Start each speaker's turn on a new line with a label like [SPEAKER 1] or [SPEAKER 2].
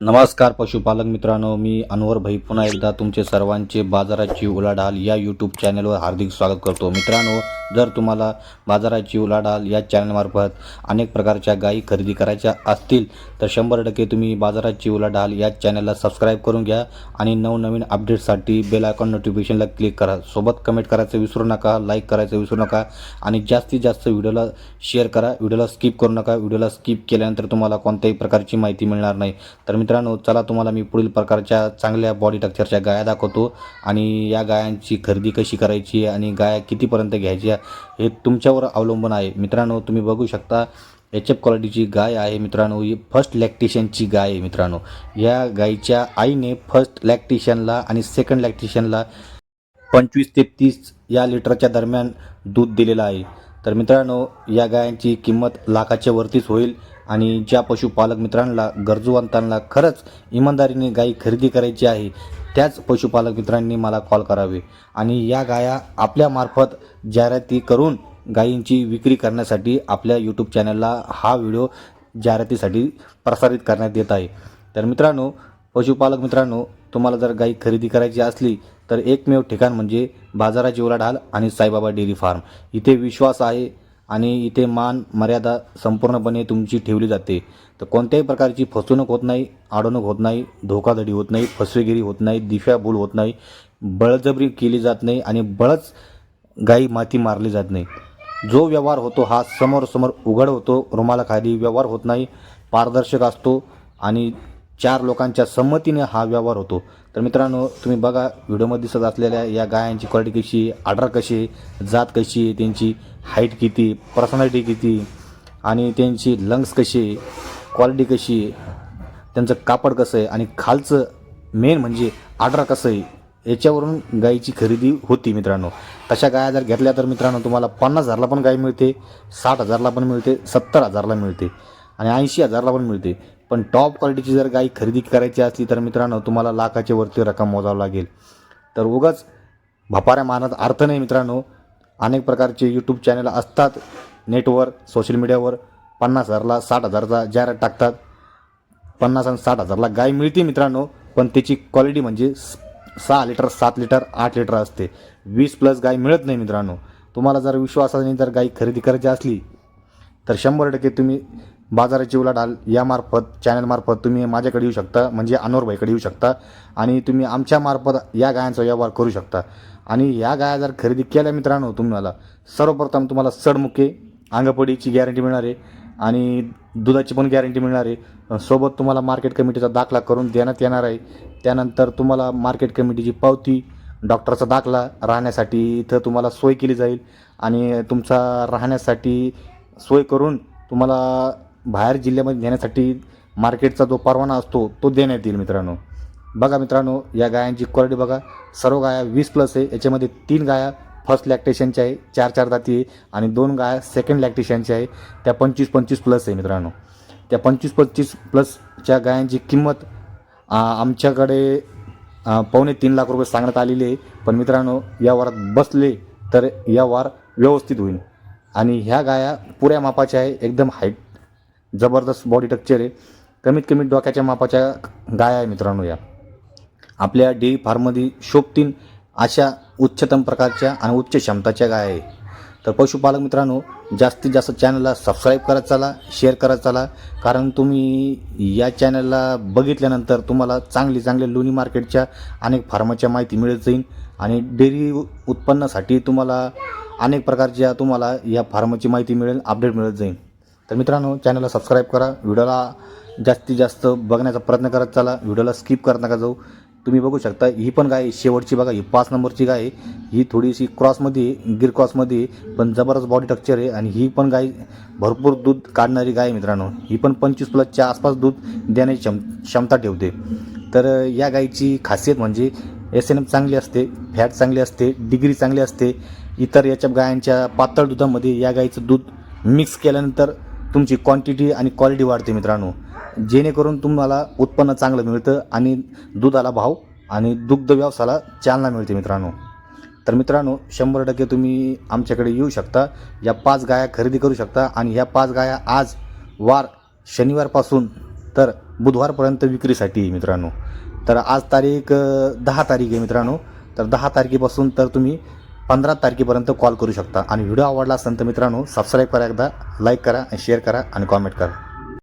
[SPEAKER 1] नमस्कार पशुपालक मित्रांनो मी अनवर भाई. पुन्हा एकदा तुमचे सर्वांचे बाजाराची उलाढाल या यूट्यूब चॅनलवर हार्दिक स्वागत करतो. मित्रांनो जर तुम्हाला बाजाराची उलाढाल या चॅनलमार्फत अनेक प्रकारच्या गायी खरेदी करायच्या असतील तर शंभर टक्के तुम्ही बाजाराची उलाढाल या चॅनलला सबस्क्राईब करून घ्या आणि नवनवीन अपडेटसाठी बेल आयकॉन नोटिफिकेशनला क्लिक करा. सोबत कमेंट करायचं विसरू नका लाईक करायचं विसरू नका आणि जास्तीत जास्त व्हिडिओला शेअर करा. व्हिडिओला स्किप करू नका. व्हिडिओला स्किप केल्यानंतर तुम्हाला कोणत्याही प्रकारची माहिती मिळणार नाही. तर मित्रांनो चला तुम्हाला मी पुढील प्रकारच्या चांगल्या बॉडी टक्चरच्या गाया दाखवतो आणि या गायांची खरेदी कशी करायची आणि गाया कितीपर्यंत घ्यायच्या हे तुमच्यावर अवलंबून आहे. मित्रांनो तुम्ही बघू शकता एच एफ क्वालिटीची गाय आहे मित्रांनो ही फर्स्ट लॅक्टेशनची गाय आहे मित्रांनो. या गायीच्या आईने फर्स्ट लॅक्टेशनला आणि सेकंड लॅक्टेशनला पंचवीस ते तीस या लिटरच्या दरम्यान दूध दिलेलं आहे. तर मित्रांनो या गायांची किंमत लाखाच्या वरतीच होईल आणि ज्या पशुपालक मित्रांना गरजूवंतांना खरंच इमानदारीने गायी खरेदी करायची आहे त्याच पशुपालक मित्रांनी मला कॉल करावे. आणि या गाया आपल्यामार्फत जाहिराती करून गायींची विक्री करण्यासाठी आपल्या यूट्यूब चॅनलला हा व्हिडिओ जाहिरातीसाठी प्रसारित करण्यात येत आहे. तर मित्रांनो पशुपालक मित्रांनो तुम्हाला जर गाई खरेदी करायची असली तर एकमेव ठिकाण म्हणजे बाजाराची उलाढाल आणि साईबाबा डेअरी फार्म. इथे विश्वास आहे आणि इथे मान मर्यादा संपूर्णपणे तुमची ठेवली जाते. तर कोणत्याही प्रकारची फसवणूक होत नाही अडवणूक होत नाही धोकाधडी होत नाही फसवेगिरी होत नाही दिशाभूल होत नाही बळजबरी केली जात नाही आणि बळच गाई माती मारली जात नाही. जो व्यवहार होतो हा समोरसमोर उघड होतो रुमालाखाली व्यवहार होत नाही पारदर्शक असतो आणि चार लोकांच्या संमतीने हा व्यवहार होतो. तर मित्रांनो तुम्ही बघा व्हिडिओमध्ये दिसत असलेल्या या गायांची क्वालिटी कशी आहे आर्डर कशी आहे जात कशी आहे त्यांची हाईट किती पर्सनॅलिटी किती आणि त्यांची लंग्स कशी क्वालिटी कशी आहे त्यांचं कापड कसं आहे आणि खालचं मेन म्हणजे आर्डर कसं आहे याच्यावरून गायीची खरेदी होती मित्रांनो. तशा गाया जर घेतल्या तर मित्रांनो तुम्हाला पन्नास हजारला पण गाय मिळते साठ हजारला पण मिळते सत्तर हजारला मिळते आणि ऐंशी हजारला पण मिळते. पण टॉप क्वालिटीची जर गाई खरेदी करायची असली तर मित्रांनो तुम्हाला लाखाच्या वरती रक्कम मोजावं लागेल. तर उगाच भपाऱ्या मानात अर्थ नाही मित्रांनो. अनेक प्रकारचे यूट्यूब चॅनल असतात नेटवर सोशल मीडियावर पन्नास हजारला साठ हजारचा जाहिरात टाकतात. पन्नास आणि साठ हजारला गाय मिळते मित्रांनो पण त्याची क्वालिटी म्हणजे स- सहा लिटर सात लिटर आठ लिटर असते. वीस प्लस गाय मिळत नाही मित्रांनो. तुम्हाला जर विश्वासाने जर गाय खरेदी करायची असली तर शंभर टक्के तुम्ही बाजाराची उलाढाल यामार्फत चॅनलमार्फत तुम्ही माझ्याकडे येऊ शकता म्हणजे अनोरभाईकडे येऊ शकता आणि तुम्ही आमच्यामार्फत या गायांचा व्यवहार करू शकता. आणि या गाया जर खरेदी केल्या मित्रांनो तुम्हाला सर्वप्रथम तुम्हाला सडमुके अंगपडीची गॅरंटी मिळणार आहे. आणि दुधाची पण गॅरंटी मिळणार आहे. सोबत तुम्हाला मार्केट कमिटीचा दाखला करून देण्यात येणार आहे. त्यानंतर तुम्हाला मार्केट कमिटीची पावती डॉक्टरचा दाखला राहण्यासाठी इथं तुम्हाला सोय केली जाईल. आणि तुमचा राहण्यासाठी सोय करून तुम्हाला बाहेर जिल्ह्यामध्ये नेण्यासाठी मार्केटचा जो परवाना असतो तो देण्यात येईल मित्रांनो. बघा मित्रांनो या गायांची क्वालिटी बघा. सर्व गाया वीस प्लस आहे. याच्यामध्ये तीन गाया फर्स्ट लॅक्टेशनच्या आहे चार चार दाती आहे आणि दोन गाया सेकंड लॅक्टेशनच्या आहे. त्या पंचवीस पंचवीस प्लस आहे मित्रांनो. त्या पंचवीस पंचवीस प्लसच्या गायांची किंमत आमच्याकडे पावणे तीन लाख रुपये सांगण्यात आलेली आहे. पण मित्रांनो या वारात बसले तर या वार व्यवस्थित होईल. आणि ह्या गाया पुऱ्या मापाच्या आहे एकदम हाईट जबरदस्त बॉडी टक्चर आहे. कमीत कमी डोक्याच्या मापाच्या गाया आहे मित्रांनो या. आपल्या डेअरी फार्ममध्ये शोभतीन अशा उच्चतम प्रकारच्या आणि उच्च क्षमताच्या गाय आहे तर पशुपालक मित्रांनो जास्तीत जास्त चॅनलला सबस्क्राईब करत चला शेअर करत चला. कारण तुम्ही या चॅनलला बघितल्यानंतर तुम्हाला चांगली चांगली लोणी मार्केटच्या अनेक फार्माच्या माहिती मिळत जाईल. आणि डेअरी उत्पन्नासाठी तुम्हाला अनेक प्रकारच्या तुम्हाला या फार्माची माहिती मिळेल अपडेट मिळत जाईल. तर मित्रांनो चॅनलला सबस्क्राईब करा. व्हिडिओला जास्तीत जास्त बघण्याचा प्रयत्न करत चला. व्हिडिओला स्किप करत नका जाऊ. तुम्ही बघू शकता ही पण गाय शेवटची बघा ही पाच नंबरची गाय ही थोडीशी क्रॉसमध्ये गिर क्रॉसमध्ये पण जबरदस्त बॉडी स्ट्रक्चर आहे आणि ही पण गाय भरपूर दूध काढणारी गाय मित्रांनो. ही पण पंचवीस प्लसच्या आसपास दूध देण्याची क्षम क्षमता ठेवते. तर या गायीची खासियत म्हणजे एस एन एम चांगली असते फॅट चांगली असते डिग्री चांगली असते. इतर याच्या गायांच्या पातळ दुधामध्ये या गाईचं दूध मिक्स केल्यानंतर तुमची क्वांटिटी आणि क्वालिटी वाढते मित्रांनो. जेणेकरून तुम्हाला उत्पन्न चांगलं मिळतं आणि दुधाला भाव आणि दुग्ध व्यवसायाला चालना मिळते मित्रांनो. तर मित्रांनो शंभर टक्के तुम्ही आमच्याकडे येऊ शकता या पाच गाया खरेदी करू शकता आणि ह्या पाच गाया आज वार शनिवारपासून तर बुधवारपर्यंत विक्रीसाठी मित्रांनो. तर आज तारीख दहा तारीख आहे मित्रांनो. तर दहा तारखेपासून तर तुम्ही पंधरा तारखेपर्यंत कॉल करू शकता. आणि व्हिडिओ आवडला असेल तर मित्रांनो सबस्क्राईब करा एकदा लाईक करा शेअर करा आणि कॉमेंट करा.